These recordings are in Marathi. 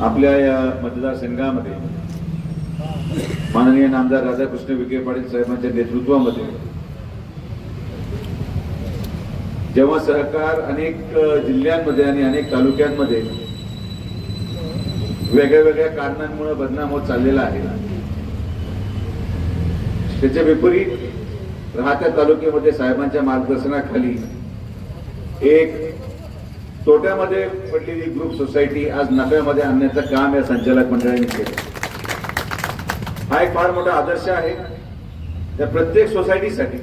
आपल्या या मतदारसंघामध्ये माननीय नामदार राधाकृष्ण विखे पाटील साहेबांच्या नेतृत्वामध्ये जेव्हा सहकार अनेक जिल्ह्यांमध्ये आणि अनेक तालुक्यांमध्ये वेगळ्या वेगळ्या कारणांमुळे बदनाम होत चाललेला आहे त्याच्या विपरीत राहत्या तालुक्यामध्ये साहेबांच्या मार्गदर्शनाखाली एक तोट्यामध्ये पडलेली ग्रुप सोसायटी आज नफ्यामध्ये आणण्याचं काम या संचालक मंडळाने केलं. हा एक फार मोठा आदर्श आहे. त्या प्रत्येक सोसायटीसाठी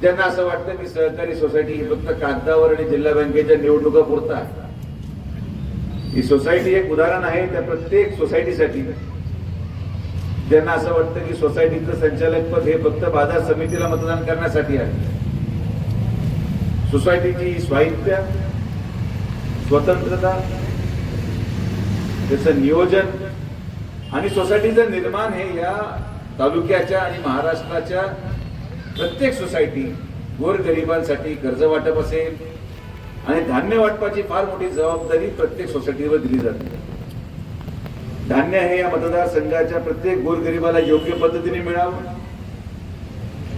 ज्यांना असं वाटतं की सहकारी सोसायटी ही फक्त कागदावर आणि जिल्हा बँकेच्या निवडणुका पुरता ही सोसायटी एक उदाहरण आहे. त्या प्रत्येक सोसायटीसाठी ज्यांना असं वाटतं की सोसायटीचं संचालकपद हे फक्त बाजार समितीला मतदान करण्यासाठी आहे. सोसायटीची स्वायत्त्य स्वतंत्रता त्याचं नियोजन आणि सोसायटीचं निर्माण हे या तालुक्याच्या आणि महाराष्ट्राच्या प्रत्येक सोसायटी गोरगरिबांसाठी कर्ज वाटप असेल आणि धान्य वाटपाची फार मोठी जबाबदारी प्रत्येक सोसायटीवर दिली जाते. धान्य हे या मतदारसंघाच्या प्रत्येक गोरगरिबाला योग्य पद्धतीने मिळावं.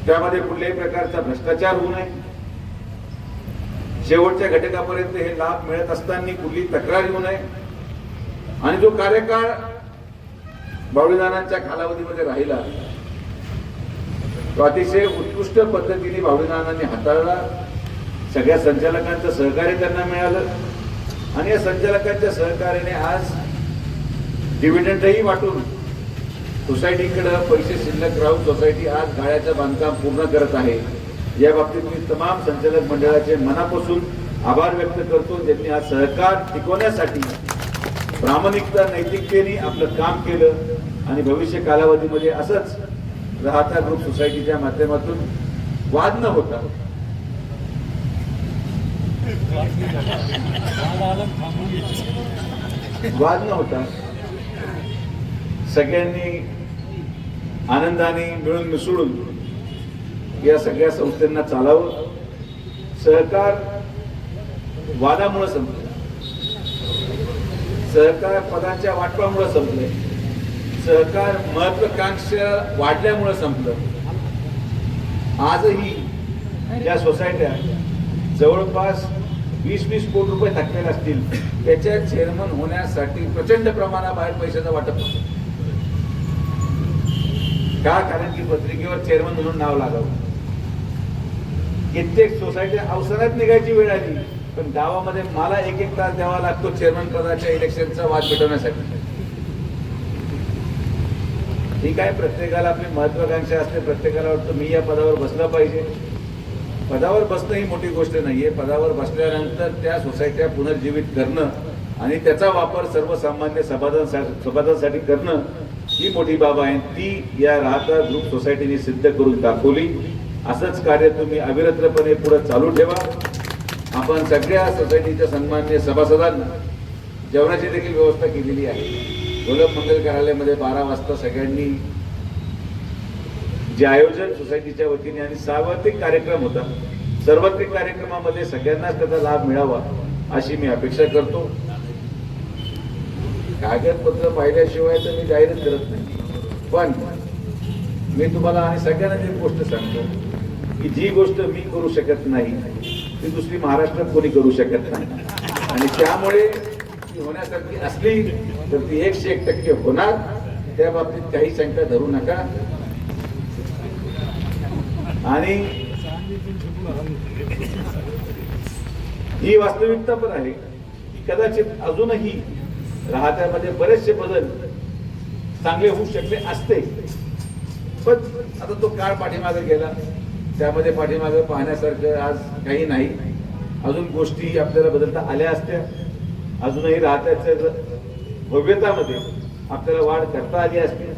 त्यामध्ये कुठल्याही प्रकारचा भ्रष्टाचार होऊ नये. शेवटच्या घटकापर्यंत हे लाभ मिळत असताना कुठली तक्रार येऊ नये. आणि जो कार्यकाळ भावडीदानांच्या कालावधीमध्ये राहिला तो अतिशय उत्कृष्ट पद्धतीने भावडीदानांनी हाताळला. सगळ्या संचालकांचं सहकार्य त्यांना मिळालं. आणि या संचालकांच्या सहकार्याने आज डिव्हिडंडही वाटून सोसायटीकडं पैसे शिल्लक राहून सोसायटी आज गाळ्याचं बांधकाम पूर्ण करत आहे. या बाबतीत मी तमाम संचालक मंडळाचे मनापासून आभार व्यक्त करतो. ज्यांनी हा सहकार टिकवण्यासाठी प्रामाणिकता नैतिकतेने आपलं काम केलं आणि भविष्य कालावधीमध्ये असंच राहता ग्रुप सोसायटीच्या माध्यमातून वाद न होता. वाद न होता. सगळ्यांनी आनंदाने मिळून मिसळून या सगळ्या संस्थांना चालावं. सहकार वादामुळे संपलं. सहकार पदांच्या वाटपामुळे संपले. सहकार महत्वाकांक्षा वाढल्यामुळे संपलं. आजही ज्या सोसायट्या जवळपास वीस वीस कोटी रुपये थकलेले असतील त्याच्या चेअरमन होण्यासाठी प्रचंड प्रमाणाबाहेर पैशाचं वाटप होतं. का? कारण की पत्रिकेवर चेअरमन म्हणून नाव लागावं. कित्येक सोसायटी अवसरात निघायची वेळ आली. पण गावामध्ये मला एक एक तास द्यावा लागतो चेअरमन पदाच्या इलेक्शनचा वाद मिटवण्यासाठी. ठीक आहे प्रत्येकाला आपली महत्वाकांक्षा असते प्रत्येकाला वाटतं मी या पदावर बसला पाहिजे. पदावर बसणं ही मोठी गोष्ट नाहीये. पदावर बसल्यानंतर त्या सोसायट्या पुनर्जीवित करणं आणि त्याचा वापर सर्वसामान्य समाजांसाठी समाजासाठी करणं ही मोठी बाब आहे. ती या राहता ग्रुप सोसायटीने सिद्ध करून दाखवली. असंच कार्य तुम्ही अविरत्रपणे पुढे चालू ठेवा. आपण सगळ्या सोसायटीच्या सन्मान्य सभासदांना जेवणाची देखील व्यवस्था केलेली आहे. गोलभ मंगल कार्यालयामध्ये बारा वाजता सगळ्यांनी जे आयोजन सोसायटीच्या वतीने आणि सार्वत्रिक कार्यक्रम होता सार्वत्रिक कार्यक्रमामध्ये सगळ्यांनाच त्याचा लाभ मिळावा अशी मी अपेक्षा करतो. कागदपत्र पाहिल्याशिवाय तर मी जाहीरच करत नाही. पण मी तुम्हाला आणि सगळ्यांना एक गोष्ट सांगतो. की जी गोष्ट मी करू शकत नाही ती दुसरी महाराष्ट्रात कोणी करू शकत नाही. आणि त्यामुळे ती होण्यासारखी असली तर ती एकशे एक टक्के होणार. त्या बाबतीत काही शंका धरू नका. आणि ही वास्तविकता पण आहे की कदाचित अजूनही राहत्यामध्ये बरेचसे बदल चांगले होऊ शकले असते. पण आता तो काळ पाठीमागे गेला. त्यामध्ये पाठीमागं पाहण्यासारखं आज काही नाही. अजून गोष्टी आपल्याला बदलता आल्या असत्या. अजूनही राहत्याच्या भव्यतामध्ये आपल्याला वाढ करता आली असते.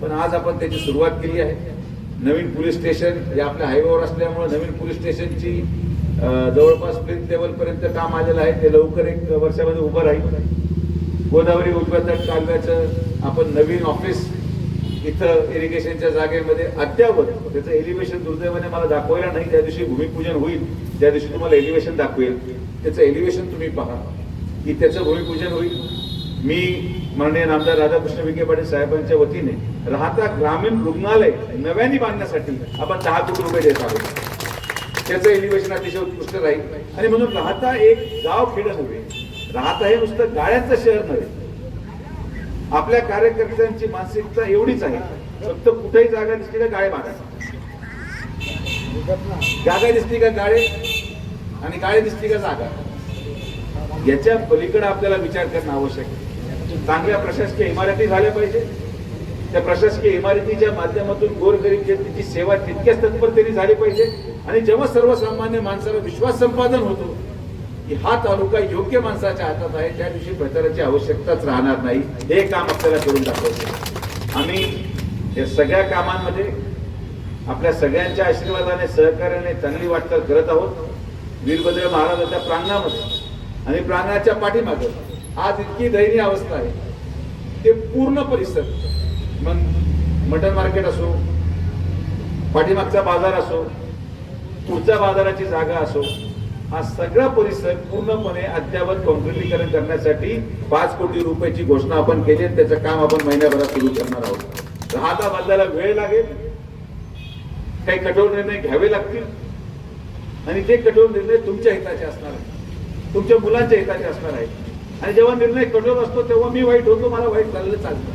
पण आज आपण त्याची सुरुवात केली आहे. नवीन पोलीस स्टेशन हे आपल्या हायवेवर असल्यामुळे नवीन पोलीस स्टेशनची जवळपास प्रिन्स लेवलपर्यंत काम आलेलं आहे. ते लवकर एक वर्षामध्ये उभं राहील. गोदावरी उजव्या कालव्याचं आपण नवीन ऑफिस इथं इरिगेशनच्या जागेमध्ये अद्यावत त्याचं एलिव्हेशन दुर्दैवाने मला दाखवायला नाही. त्या दिवशी भूमिपूजन होईल. त्या दिवशी तुम्हाला एलिव्हेशन दाखवेल. त्याचं एलिव्हेशन तुम्ही पहा. की त्याचं भूमिपूजन होईल. मी माननीय नामदार राधाकृष्ण विखे पाटील साहेबांच्या वतीने राहता ग्रामीण रुग्णालय नव्याने बांधण्यासाठी आपण दहा कोटी रुपये देत आहोत. त्याचं एलिव्हेशन अतिशय उत्कृष्ट राहील. आणि म्हणून राहता एक गाव खेडं नव्हे राहता हे नुसतं गाळ्यांचं शहर नव्हे. आपल्या कार्यकर्त्यांची मानसिकता एवढीच आहे. फक्त कुठेही जागा दिसली का गाळे मारा जागा दिसली का गाळे आणि गाळे दिसली का जागा. याच्या पलीकडे आपल्याला विचार करणं आवश्यक आहे. चांगल्या प्रशासकीय इमारती झाल्या पाहिजे. त्या प्रशासकीय इमारतीच्या माध्यमातून गोरगरीब जनतेची सेवा तितक्याच तत्परतेने झाली पाहिजे. आणि जेव्हा सर्वसामान्य माणसाला विश्वास संपादन होतो की हा तालुका योग्य माणसाच्या हातात आहे त्या दिवशी प्रचाराची आवश्यकताच राहणार नाही. हे काम आपल्याला करून दाखवायचं आम्ही या सगळ्या कामांमध्ये आपल्या सगळ्यांच्या आशीर्वादाने सहकार्याने चांगली वाटचाल करत आहोत. वीरभद्र महाराजांच्या प्रांगणामध्ये आणि प्रांगणाच्या पाठीमागे. आज इतकी दयनीय अवस्था आहे. ते पूर्ण परिसर मग मटन मार्केट असो पाठीमागचा बाजार असो पुढच्या बाजाराची जागा असो हा सगळा परिसर पूर्णपणे अद्यावत कॉन्क्रिटीकरण करण्यासाठी पाच कोटी रुपयाची घोषणा आपण केली त्याचं काम आपण महिन्याभरात सुरू करणार आहोत. राहता बांधायला वेळ लागेल. काही कठोर निर्णय घ्यावे लागतील. आणि ते कठोर निर्णय तुमच्या हिताचे असणार आहेत तुमच्या मुलांच्या हिताचे असणार आहेत. आणि जेव्हा निर्णय कठोर असतो तेव्हा मी वाईट होतो मला वाईट चाललं चालतं.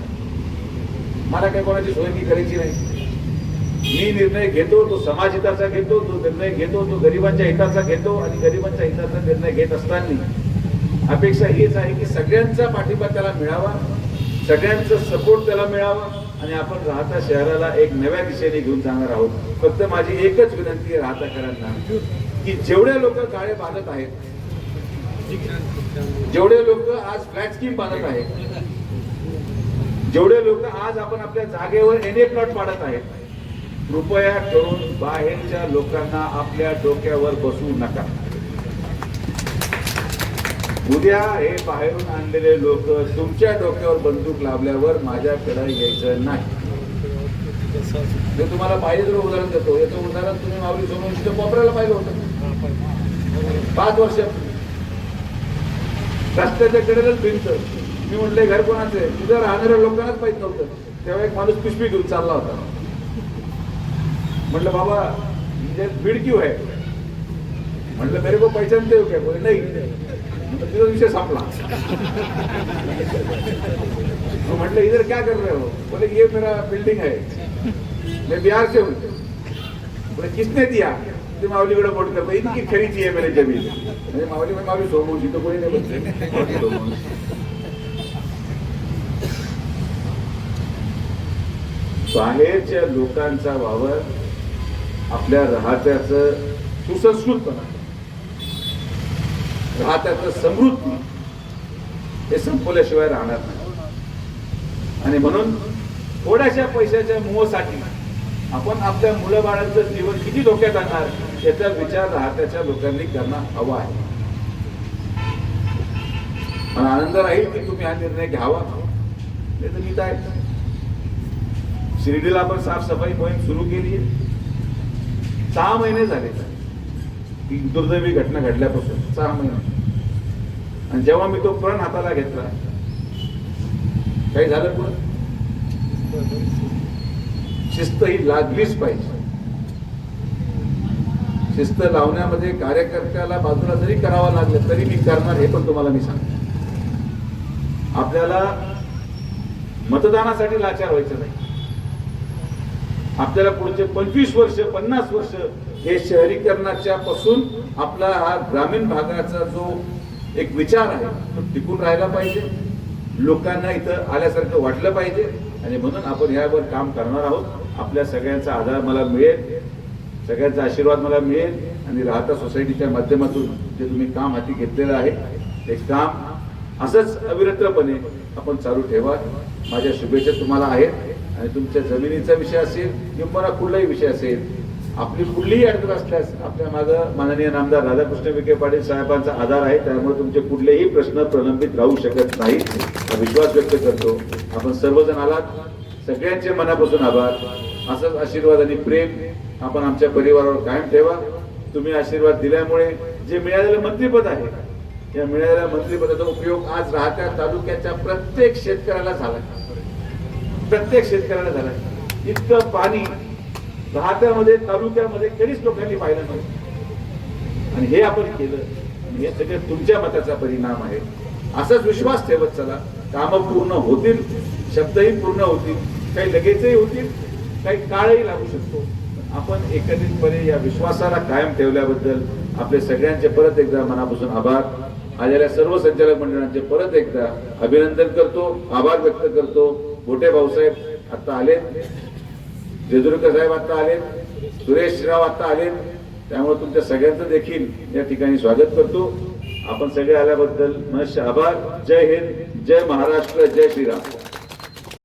मला काही कोणाची सोयकी करायची नाही. मी निर्णय घेतो तो समाज हिताचा घेतो तो निर्णय घेतो तो गरिबांच्या हिताचा घेतो आणि गरिबांच्या हिताचा निर्णय घेत असताना अपेक्षा हीच आहे की सगळ्यांचा पाठिंबा त्याला मिळावा सगळ्यांचा सपोर्ट त्याला मिळावा आणि आपण राहता शहराला एक नव्या दिशेने घेऊन जाणार आहोत. फक्त माझी एकच विनंती आहे राहताकरांना की जेवढे लोक गाळे बांधत आहेत जेवढे लोक आज फ्लॅट स्कीम बांधत आहेत जेवढे लोक आज आपण आपल्या जागेवर एन ए प्लॉट पाडत आहेत कृपया करून बाहेरच्या लोकांना आपल्या डोक्यावर बसू नका. उद्या हे बाहेरून आणलेले लोक तुमच्या डोक्यावर बंदूक लावल्यावर माझ्याकडे यायचं नाही. मी तुम्हाला पाहिजे उदाहरण देतो. याचं उदाहरण तुम्ही माऊली सोमवंशीच्या वापरायला पाहिलं होतं. पाच वर्ष. रस्त्याच्या कडेलाच भिंत. मी म्हटलं घर कोणाचं आहे? तिथं राहणाऱ्या लोकांनाच पाहिजे नव्हतं. तेव्हा एक माणूस पिशवी घेऊन चालला होता. म्हटलं बाबा भीड़ क्यों है म्हटलं मेरे को पहचानते हो क्या? बोले नहीं. म्हटलं तिथं विषय संपला. मग म्हटलं इधर क्या कर रहे हो? बोले ये मेरा बिल्डिंग है. मैं बिहार से हूँ। बोले किसने दिया? ते माऊलीकडे बोट करतो इतकी खरीची आहे मेरे जमीन। म्हणजे माऊली म्हणजे माऊली सोमवशी तर कोणी नाही बोलते। बाहेरच्या लोकांचा वावर आपल्या राहत्याचं सुसंस्कृतपणा राहत्याचं समृद्धी हे संपवल्याशिवाय राहणार नाही. आणि म्हणून थोड्याशा पैशाच्या मोहसाठी आपण आपल्या मुलाबाळांचं जीवन किती धोक्यात आणणार याचा विचार राहत्याच्या लोकांनी करणं हवा आहे. मला आनंद राहील की तुम्ही हा निर्णय घ्यावा? नाही तर मी काय शिर्डीला आपण साफसफाई मोहीम सुरू केली आहे सहा महिने झाले. ही दुर्दैवी घटना घडल्यापासून सहा महिने. आणि जेव्हा मी तो प्रण हाताला घेतला काही झालं पुढं? शिस्त ही लागलीच पाहिजे. शिस्त लावण्यामध्ये कार्यकर्त्याला बाजूला जरी करावं लागलं तरी मी करणार हे पण तुम्हाला मी सांगतो. आपल्याला मतदानासाठी लाचार व्हायचं नाही. आपल्याला पुढचे पंचवीस वर्ष पन्नास वर्ष हे शहरीकरणाच्या पासून आपला हा ग्रामीण भागाचा जो एक विचार आहे तो टिकून राहिला पाहिजे. लोकांना इथं आल्यासारखं वाटलं पाहिजे. आणि म्हणून आपण यावर काम करणार आहोत. आपल्या सगळ्यांचा आधार मला मिळेल. सगळ्यांचा आशीर्वाद मला मिळेल. आणि राहता सोसायटीच्या माध्यमातून जे तुम्ही काम हाती घेतलेलं आहे ते काम असंच अविरत्रपणे आपण चालू ठेवा. माझ्या शुभेच्छा तुम्हाला आहेत. आणि तुमच्या जमिनीचा विषय असेल किंवा कुठलाही विषय असेल आपली कुठलीही अडचण असल्यास आपल्या मागं माननीय नामदार राधाकृष्ण विखे पाटील साहेबांचा आधार आहे. त्यामुळे तुमचे कुठलेही प्रश्न प्रलंबित राहू शकत नाही हा विश्वास व्यक्त करतो. आपण सर्वजण आलात. सगळ्यांचे मनापासून आभार. असंच आशीर्वाद आणि प्रेम आपण आमच्या परिवारावर कायम ठेवा. तुम्ही आशीर्वाद दिल्यामुळे जे मिळालेलं मंत्रीपद आहे या मिळालेल्या मंत्रिपदाचा उपयोग आज राहत्या तालुक्याच्या प्रत्येक शेतकऱ्याला झाला. प्रत्येक शेतकऱ्याला झाला. इतकं पाणी राहत्यामध्ये तालुक्यामध्ये कधीच लोकांनी पाहिलं नव्हतं आणि हे आपण केलं. आणि हे सगळे तुमच्या मताचा परिणाम आहे. असाच विश्वास ठेवत चला. कामं पूर्ण होतील शब्दही पूर्ण होतील काही लगेचही होतील काही काळही लागू शकतो. आपण एकत्रितपणे या विश्वासाला कायम ठेवल्याबद्दल आपले सगळ्यांचे परत एकदा मनापासून आभार. आलेल्या सर्व संचालक मंडळांचे परत एकदा अभिनंदन करतो आभार व्यक्त करतो. मोठे भाऊसाहेब आता आलेत. जेजुरीकर साहेब आता आलेत. सुरेश राव आता आलेत. त्यामुळे तुमच्या सगळ्यांचं देखील या ठिकाणी स्वागत करतो. आपण सगळे आल्याबद्दल मनस्य आभार. जय हिंद जय महाराष्ट्र जय श्रीराम.